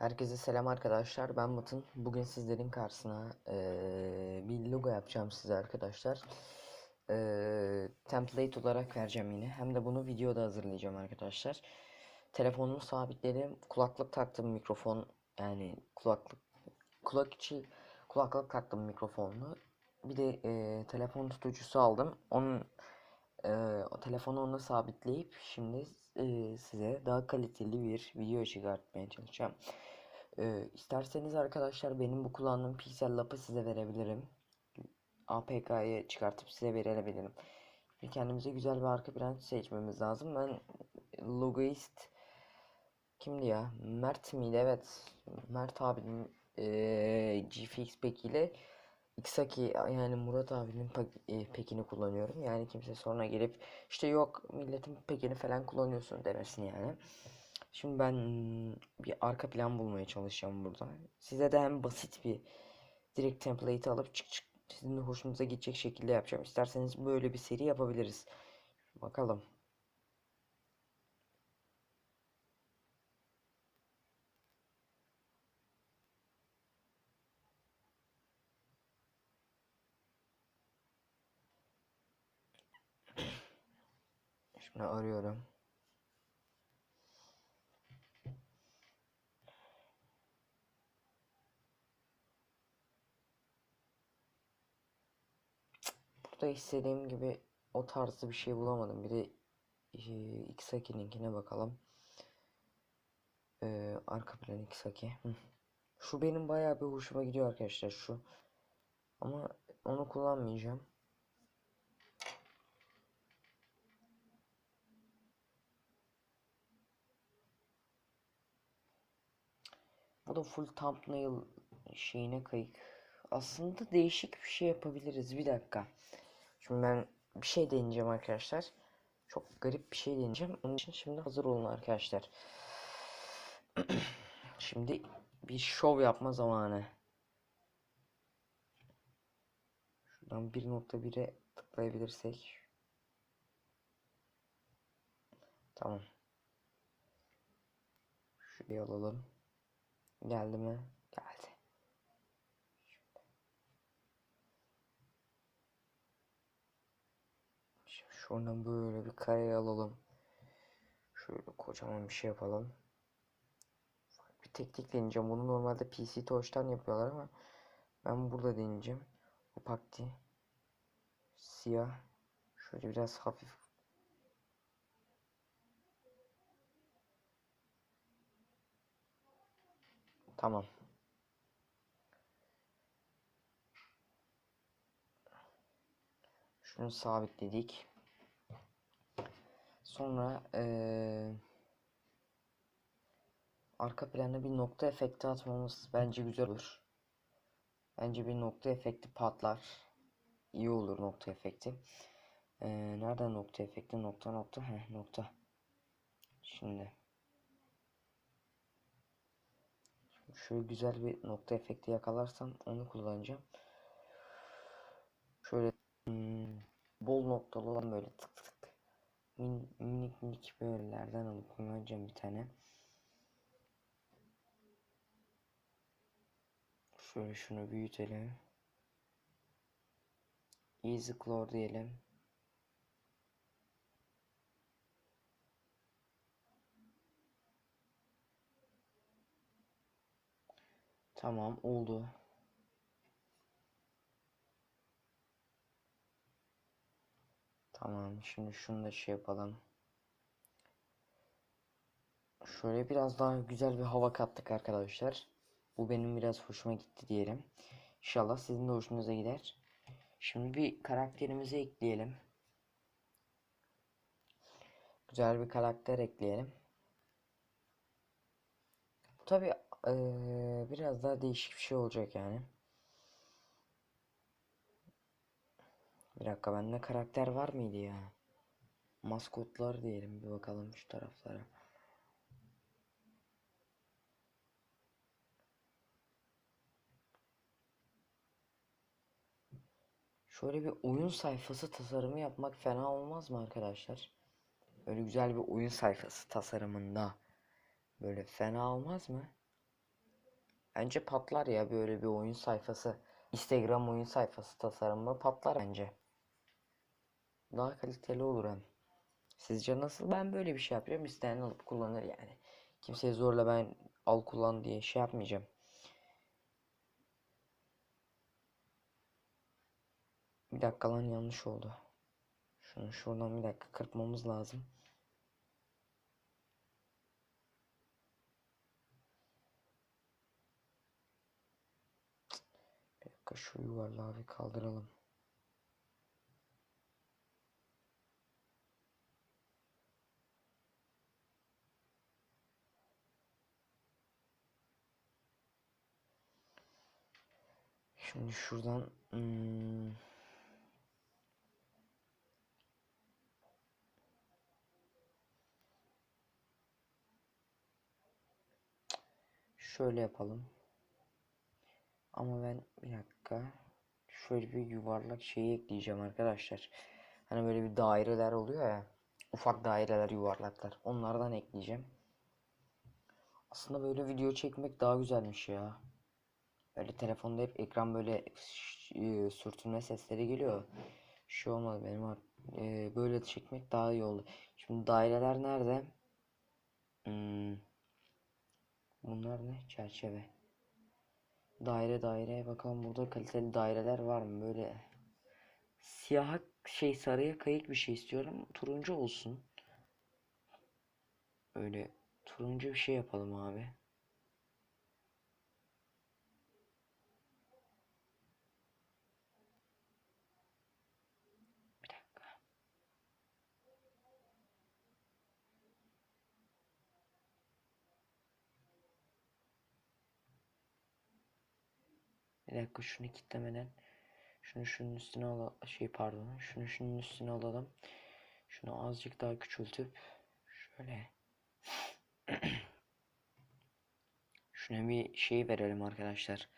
Herkese selam arkadaşlar. Ben Mutun. Bugün sizlerin karşısına eee, bir logo yapacağım size arkadaşlar. Eee, template olarak vereceğim yine. Hem de bunu videoda hazırlayacağım arkadaşlar. Telefonumu sabitledim. Kulaklık taktım mikrofon. Yani kulaklık kulak içi kulaklık taktım mikrofonlu. Bir de eee, telefon tutucusu aldım. Onun eee, o telefonu onunla sabitleyip şimdi eee, size daha kaliteli bir video çıkartmaya çalışacağım. Ee, isterseniz arkadaşlar benim bu kullandığım Pixel Lab'ı size verebilirim. APK'yı çıkartıp size verebilirim. Şimdi kendimize güzel bir arka plan seçmemiz lazım. Ben logoist kimdi ya? Mert miydi? Evet. Mert abinin eee GFX Pack ile Xaki yani Murat abinin e, pekini kullanıyorum. Yani kimse sonra gelip işte yok milletin pekini falan kullanıyorsun demesin yani. Şimdi ben bir arka plan bulmaya çalışacağım burada. Size de hem basit bir direkt template alıp çık çık sizin de hoşunuza gidecek şekilde yapacağım. İsterseniz böyle bir seri yapabiliriz. Bakalım. Şimdi arıyorum. Burada istediğim gibi o tarzda bir şey bulamadım. Bir de e, Xaki'ninkine bakalım. Ee, arka plan Xaki. Şu benim bayağı bir hoşuma gidiyor arkadaşlar şu. Ama onu kullanmayacağım. Bu da full thumbnail şeyine kayık. Aslında değişik bir şey yapabiliriz. Bir dakika. Şimdi ben bir şey deneyeceğim arkadaşlar. Çok garip bir şey deneyeceğim. Onun için şimdi hazır olun arkadaşlar. Şimdi bir şov yapma zamanı. Şuradan 1.1'e tıklayabilirsek. Tamam. Şuraya alalım. Geldi mi? Geldi. Şimdi şuradan böyle bir kare alalım. Şöyle kocaman bir şey yapalım. Bir teknik deneyeceğim. Bunu normalde PC Touch'tan yapıyorlar ama ben burada deneyeceğim. Opacity. Siyah. Şöyle biraz hafif. Tamam. Şunu sabitledik. Sonra eee arka plana bir nokta efekti atmamız bence güzel olur. Bence bir nokta efekti patlar. İyi olur nokta efekti. Eee nereden nokta efekti? Nokta nokta. Heh, nokta. Şimdi. Şöyle güzel bir nokta efekti yakalarsam onu kullanacağım. Şöyle hmm, bol noktalı olan böyle tık tık. Min, minik minik böylelerden alıp kullanacağım bir tane. Şöyle şunu büyütelim. Easy Claw diyelim. Tamam oldu. Tamam şimdi şunu da şey yapalım. Şöyle biraz daha güzel bir hava kattık arkadaşlar. Bu benim biraz hoşuma gitti diyelim. İnşallah sizin de hoşunuza gider. Şimdi bir karakterimizi ekleyelim. Güzel bir karakter ekleyelim. Tabi biraz daha değişik bir şey olacak yani. Bir dakika bende karakter var mıydı ya? Maskotlar diyelim bir bakalım şu taraflara. Şöyle bir oyun sayfası tasarımı yapmak fena olmaz mı arkadaşlar? Öyle güzel bir oyun sayfası tasarımında. Böyle fena olmaz mı? Bence patlar ya böyle bir oyun sayfası. Instagram oyun sayfası tasarımı patlar bence. Daha kaliteli olur hem. Sizce nasıl? Ben böyle bir şey yapacağım. İsteyen alıp kullanır yani. Kimseye zorla ben al kullan diye şey yapmayacağım. Bir dakika lan yanlış oldu. Şunu şuradan bir dakika kırpmamız lazım. Bir dakika şu yuvarlağı bir kaldıralım. Şimdi şuradan hmm, şöyle yapalım. Ama ben bir dakika şöyle bir yuvarlak şeyi ekleyeceğim arkadaşlar. Hani böyle bir daireler oluyor ya. Ufak daireler yuvarlaklar. Onlardan ekleyeceğim. Aslında böyle video çekmek daha güzelmiş ya. Böyle telefonda hep ekran böyle e, sürtünme sesleri geliyor. Şu olmadı benim e, böyle çekmek daha iyi oldu. Şimdi daireler nerede? Hmm. Bunlar ne? Çerçeve. Daire daireye bakalım burada kaliteli daireler var mı? Böyle siyah şey sarıya kayık bir şey istiyorum. Turuncu olsun. Öyle turuncu bir şey yapalım abi. Bir dakika şunu kitlemeden şunu şunun üstüne al şey pardon şunu şunun üstüne alalım. Şunu azıcık daha küçültüp şöyle şuna bir şey verelim arkadaşlar.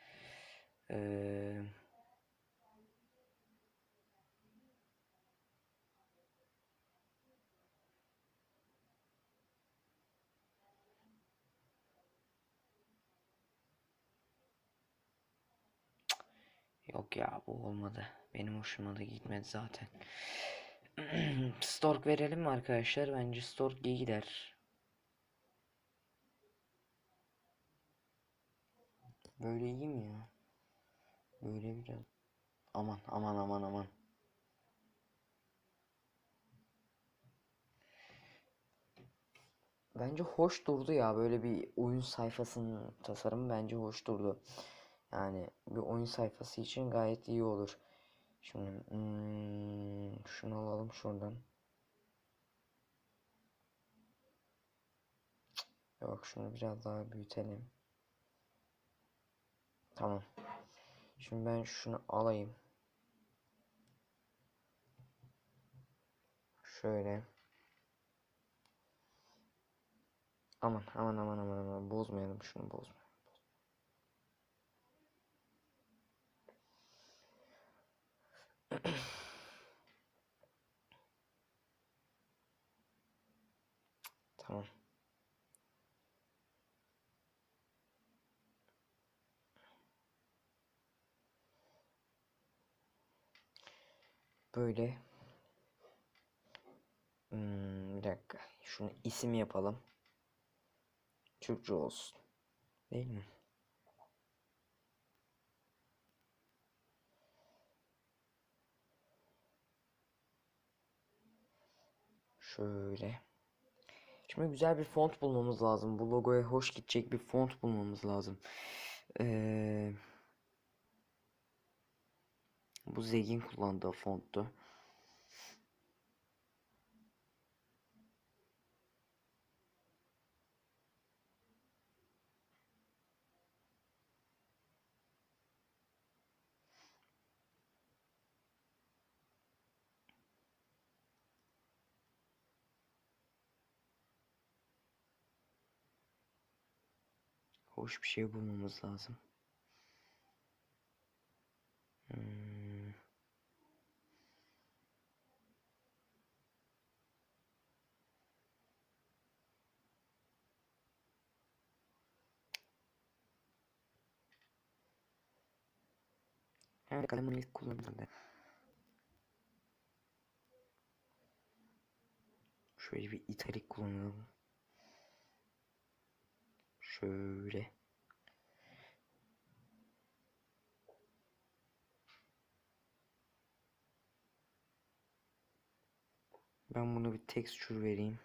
Ee, Yok ya bu olmadı. Benim hoşuma da gitmedi zaten. Stork verelim mi arkadaşlar? Bence Stork iyi gider. Böyle iyi mi ya? Böyle biraz. Aman aman aman aman. Bence hoş durdu ya. Böyle bir oyun sayfasının tasarımı bence hoş durdu. Yani bir oyun sayfası için gayet iyi olur. Şimdi hmm, şunu alalım şuradan. Yok şunu biraz daha büyütelim. Tamam. Şimdi ben şunu alayım. Şöyle. Aman aman aman aman aman bozmayalım şunu bozmayalım. Tamam. Böyle. Hmm, bir dakika. Şunu isim yapalım. Türkçe olsun. Değil mi? Şöyle. Şimdi güzel bir font bulmamız lazım. Bu logoya hoş gidecek bir font bulmamız lazım. Ee, bu Zegin kullandığı fonttu. Hoş bir şey bulmamız lazım. Hmm. Her kalemini ilk kullanırım Şöyle bir italik kullanalım. Şöyle. Ben bunu bir texture vereyim.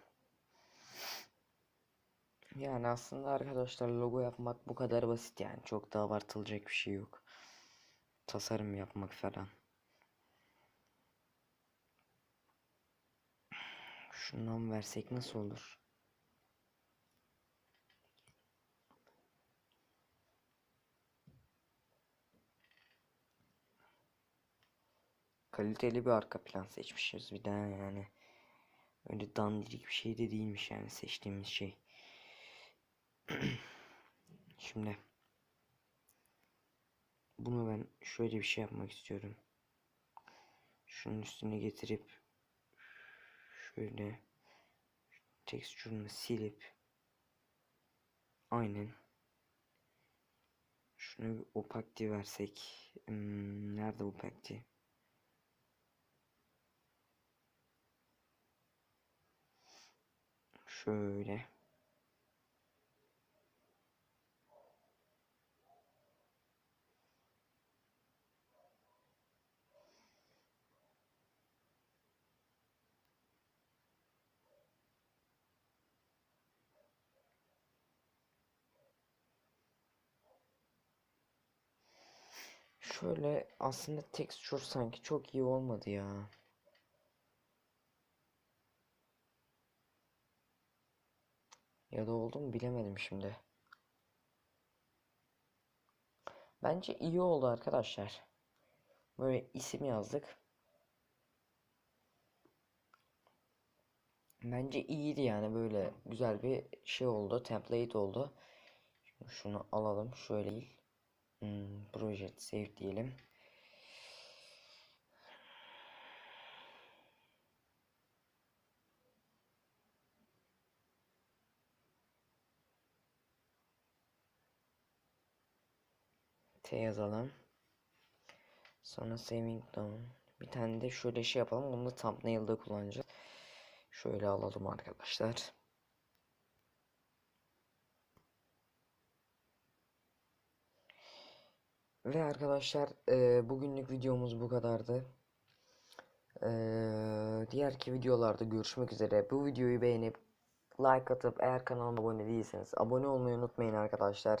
Yani aslında arkadaşlar logo yapmak bu kadar basit yani. Çok da abartılacak bir şey yok. Tasarım yapmak falan. Şundan versek nasıl olur? Kaliteli bir arka plan seçmişiz bir daha yani. Öyle dandirik bir şey de değilmiş yani seçtiğimiz şey. Şimdi bunu ben şöyle bir şey yapmak istiyorum. Şunun üstüne getirip şöyle tekstürünü silip aynen şunu bir opacity versek hmm, nerede opacity şöyle Şöyle aslında texture sanki çok iyi olmadı ya. Ya da oldu mu bilemedim şimdi. Bence iyi oldu arkadaşlar. Böyle isim yazdık. Bence iyiydi yani böyle güzel bir şey oldu. Template oldu. Şimdi şunu alalım. Şöyle değil. Hmm, project save diyelim. T yazalım. Sonra saving down. Bir tane de şöyle şey yapalım. Bunu da thumbnail'da kullanacağız. Şöyle alalım arkadaşlar. Ve arkadaşlar e, bugünlük videomuz bu kadardı. E, diğerki videolarda görüşmek üzere. Bu videoyu beğenip like atıp eğer kanalıma abone değilseniz abone olmayı unutmayın arkadaşlar.